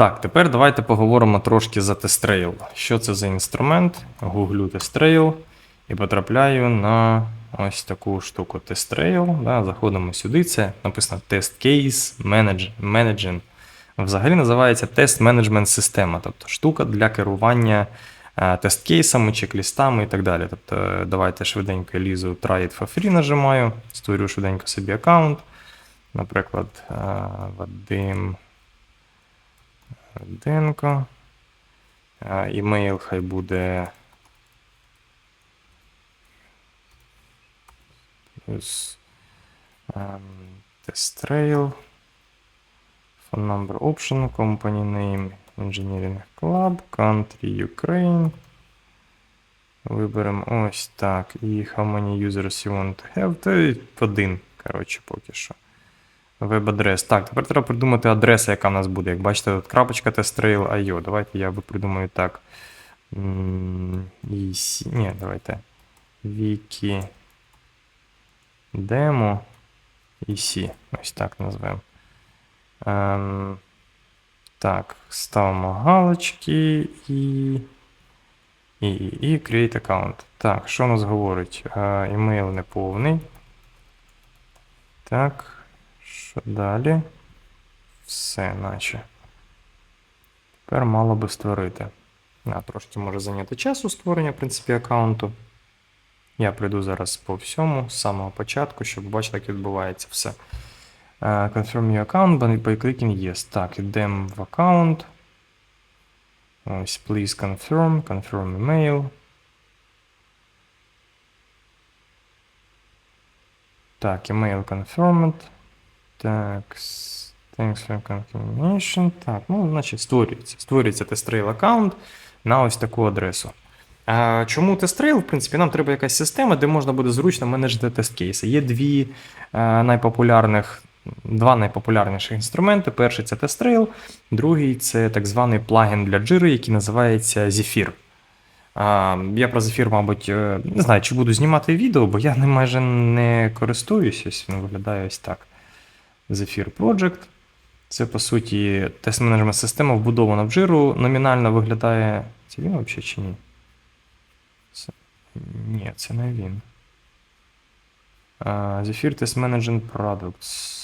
Так, тепер давайте поговоримо трошки за TestRail. Що це за інструмент? Гуглю TestRail і потрапляю на ось таку штуку TestRail. Да, заходимо сюди. Це написано Test Case Managing. Взагалі називається Test Management система, тобто штука для керування е, тест-кейсами, чек-лістами і так далі. Тобто, е, давайте швиденько лізу Try it for free нажимаю, створю швиденько собі аккаунт. Наприклад, е, Вадим Руденко. Е, Імейл хай буде. Плюс ем, Phone number option, company name, engineering club, country Ukraine. Виберемо ось так. І how many users you want to have? Та один, коротше, поки що. Веб-адрес. Так, тепер треба придумати адреса, яка в нас буде. Як бачите, тут крапочка testtrail.io. Давайте я придумаю так. Ні, давайте. Wiki. Demo. EC. Ось так назвемо. Ем, так, ставимо галочки і. І, і, create account. Так, що у нас говорить? Е, імейл неповний. Так. Що далі? Все, наче. Тепер мало би створити. А, трошки може зайняти часу створення, в принципі, аккаунту. Я прийду зараз по всьому, з самого початку, щоб бачити, як відбувається все. Е, Confirm your account, by by clicking Yes. Так, йдемо в аккаунт. Ось, please confirm, confirm email. Так, email confirmed. Так, thanks for confirmation. Так, ну, значить, створюється. Створюється TestRail аккаунт на ось таку адресу. А чому TestRail? В принципі, нам треба якась система, де можна буде зручно менеджити тест-кейси. Є дві е, найпопулярних, два найпопулярніших інструменти. Перший це TestRail, другий це так званий плагін для Jira, який називається Zephyr. Я про Zephyr, мабуть, е, не знаю, чи буду знімати відео, бо я ним майже не користуюсь. Ось він виглядає ось так. Zephyr Project. Це, по суті, тест-менеджмент система вбудована в Jira, номінально виглядає. Це він взагалі чи ні? Це... Ні, це не він. А, Zephyr Test Management Products.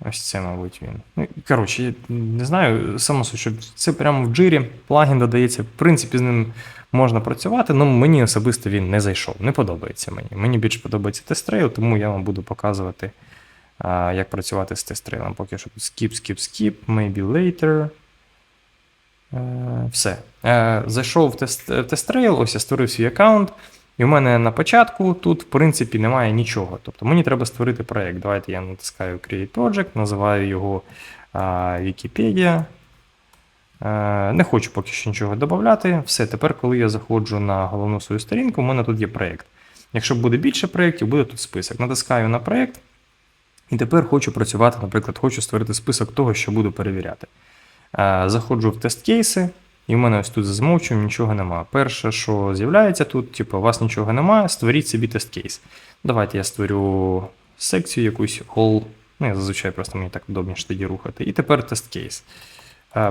Ось це, мабуть, він. Ну, коротше, не знаю, само суть, що це прямо в джирі, плагін додається, в принципі, з ним можна працювати, але мені особисто він не зайшов, не подобається мені. Мені більше подобається тестрейл, тому я вам буду показувати, як працювати з тестрейлом. Поки що тут skip, skip, skip, maybe later. Е, все. Е, зайшов в в тестрейл, ось я створив свій аккаунт. І в мене на початку тут, в принципі, немає нічого. Тобто мені треба створити проєкт. Давайте я натискаю Create Project, називаю його Wikipedia. Е, не хочу поки що нічого додати. Все, тепер, коли я заходжу на головну свою сторінку, у мене тут є проєкт. Якщо буде більше проєктів, буде тут список. Натискаю на проєкт. І тепер хочу працювати, наприклад, хочу створити список того, що буду перевіряти. Е, Заходжу в тест-кейси, і в мене ось тут за замовчуванням нічого немає. Перше, що з'являється тут, типу, у вас нічого немає, створіть собі тест-кейс. Давайте я створю секцію якусь all. Ну, я зазвичай просто мені так удобніше тоді рухати. І тепер тест-кейс. Е,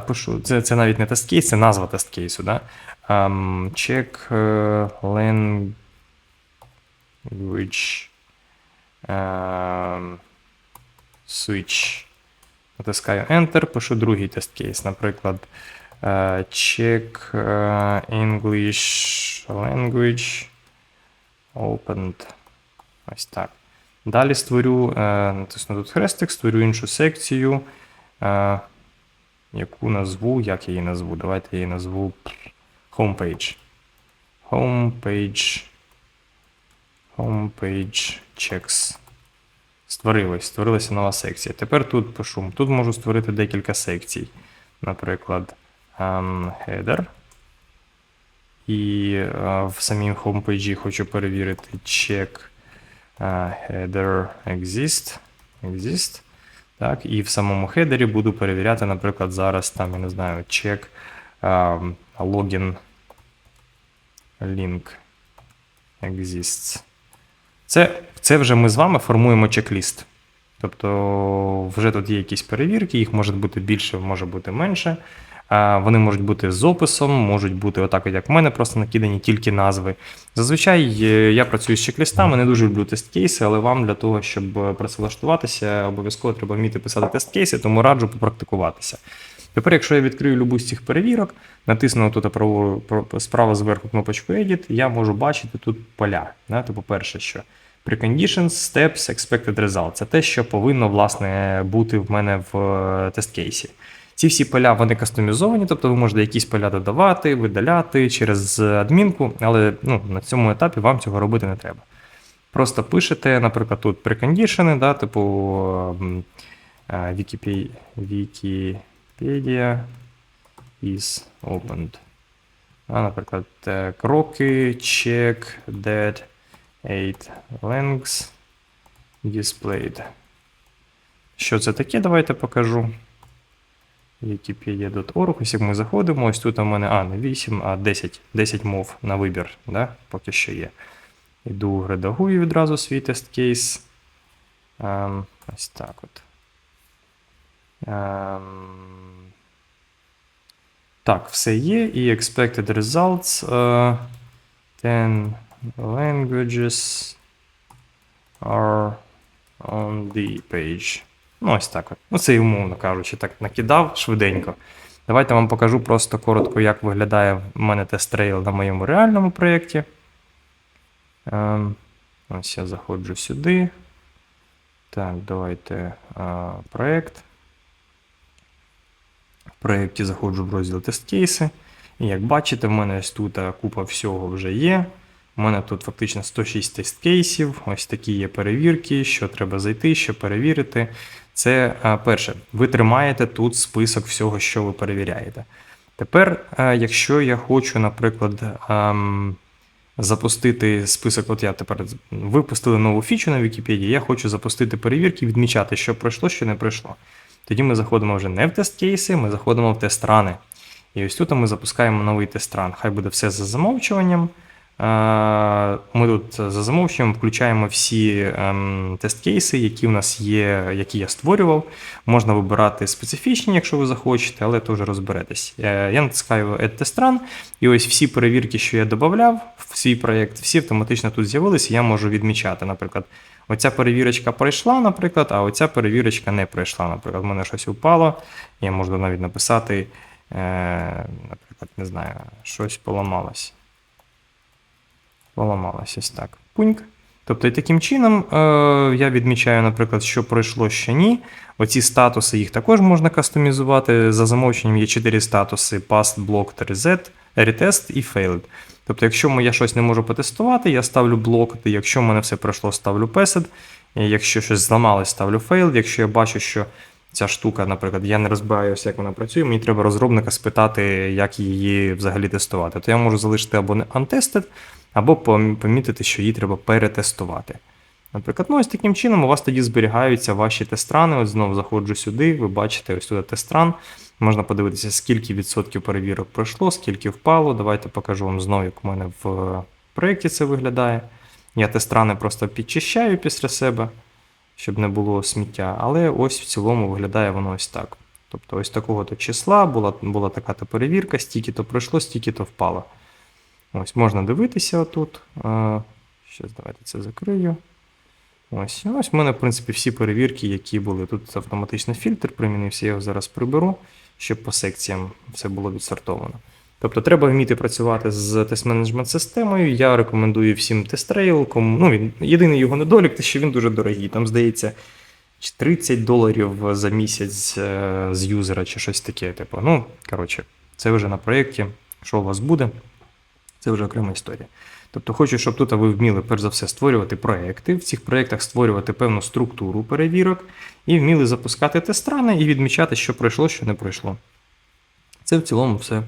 Пишу, це, це навіть не тест-кейс, це назва тест-кейсу. Да? Um, check е, language ем, switch. Натискаю Enter, пишу другий тест-кейс. Наприклад, е, check е, English language opened. Ось так. Далі створю, е, натисну тут хрестик, створю іншу секцію, е, яку назву, як я її назву. Давайте я її назву homepage. Homepage. Homepage checks. Створилось, створилася нова секція. Тепер тут пишу. Тут можу створити декілька секцій. Наприклад, ем, header. І е, в самім homepage хочу перевірити check е, header exist. exist. Так, і в самому хедері буду перевіряти, наприклад, зараз там, я не знаю, check логін link exists. Це, це вже ми з вами формуємо чек-ліст. Тобто вже тут є якісь перевірки, їх може бути більше, може бути менше. Вони можуть бути з описом, можуть бути отак, як в мене, просто накидані тільки назви. Зазвичай е, я працюю з чек-лістами, не дуже люблю тест-кейси, але вам для того, щоб е, працевлаштуватися, обов'язково треба вміти писати тест-кейси, тому раджу попрактикуватися. Тепер, якщо я відкрию любу з цих перевірок, натисну тут правору- справа зверху кнопочку Edit, я можу бачити тут поля. Да? Типу, перше, що Preconditions, Steps, Expected Result. Це те, що повинно власне бути в мене в е, тест-кейсі. Ці всі поля вони кастомізовані, тобто ви можете якісь поля додавати, видаляти через адмінку, але ну, на цьому етапі вам цього робити не треба. Просто пишете, наприклад, тут precondition, да, типу е, Wikipedia, Wikipedia is opened. А, наприклад, е, кроки, check, that, 8 lengths displayed. Що це таке? Давайте покажу. Wikipedia.org. Ось як ми заходимо, ось тут у мене, а, не 8, а 10, 10 мов на вибір, да? поки що є. Іду редагую відразу свій тест-кейс. Ем, ось так от. Ем, так, все є. І expected results. е, 10 languages are on the page. Ну, ось так от. Ну, це і умовно кажучи, так накидав швиденько. Давайте вам покажу просто коротко, як виглядає в мене тест-трейл на моєму реальному проєкті. Ем, ось я заходжу сюди. Так, давайте а, проєкт. В проєкті заходжу в розділ тест-кейси. І як бачите, в мене ось тут купа всього вже є. У мене тут фактично 106 тест-кейсів, ось такі є перевірки, що треба зайти, що перевірити. Це перше, ви тримаєте тут список всього, що ви перевіряєте. Тепер, якщо я хочу, наприклад, запустити список, от я тепер випустили нову фічу на Вікіпедії, я хочу запустити перевірки, відмічати, що пройшло, що не пройшло. Тоді ми заходимо вже не в тест-кейси, ми заходимо в тест-рани. І ось тут ми запускаємо новий тест-ран. Хай буде все за замовчуванням. Ми тут за замовченням включаємо всі ем, тест-кейси, які в нас є, які я створював. Можна вибирати специфічні, якщо ви захочете, але теж розберетесь. Е, Я натискаю Add Test Run, і ось всі перевірки, що я додавав в свій проєкт, всі автоматично тут з'явилися, я можу відмічати. Наприклад, оця перевірочка пройшла, наприклад, а оця перевірочка не пройшла. Наприклад, в мене щось упало, я можу навіть написати, е, наприклад, не знаю, щось поламалось поламалось ось так. Пуньк. Тобто, і таким чином е, я відмічаю, наприклад, що пройшло, що ні. Оці статуси їх також можна кастомізувати. За замовченням є 4 статуси: Past, Blocked, Reset, Retest і Failed. Тобто, якщо я щось не можу потестувати, я ставлю Blocked, якщо в мене все пройшло, ставлю Passed, якщо щось зламалось, ставлю Failed. Якщо я бачу, що ця штука, наприклад, я не розбираюся, як вона працює, мені треба розробника спитати, як її взагалі тестувати. То я можу залишити або не untested, або помітити, що її треба перетестувати. Наприклад, ну ось таким чином у вас тоді зберігаються ваші тестрани. Ось знову заходжу сюди, ви бачите, ось тут тестран. Можна подивитися, скільки відсотків перевірок пройшло, скільки впало. Давайте покажу вам знову, як у мене в проєкті це виглядає. Я тестрани просто підчищаю після себе, щоб не було сміття. Але ось в цілому виглядає воно ось так. Тобто, ось такого то числа була, була така то перевірка, стільки-то пройшло, стільки-то впало. Ось можна дивитися отут. Щас давайте це закрию. Ось, ось в мене, в принципі, всі перевірки, які були. Тут автоматичний фільтр примінився, я його зараз приберу, щоб по секціям все було відсортовано. Тобто треба вміти працювати з тест-менеджмент системою. Я рекомендую всім тест-рейл. Ну, він... Єдиний його недолік, те, що він дуже дорогий. Там, здається, 30 доларів за місяць е, з юзера, чи щось таке. Типу. Ну, коротше, це вже на проєкті. Що у вас буде? Це вже окрема історія. Тобто хочу, щоб тут ви вміли, перш за все, створювати проекти, в цих проєктах створювати певну структуру перевірок і вміли запускати тестрани і відмічати, що пройшло, що не пройшло. Це в цілому все.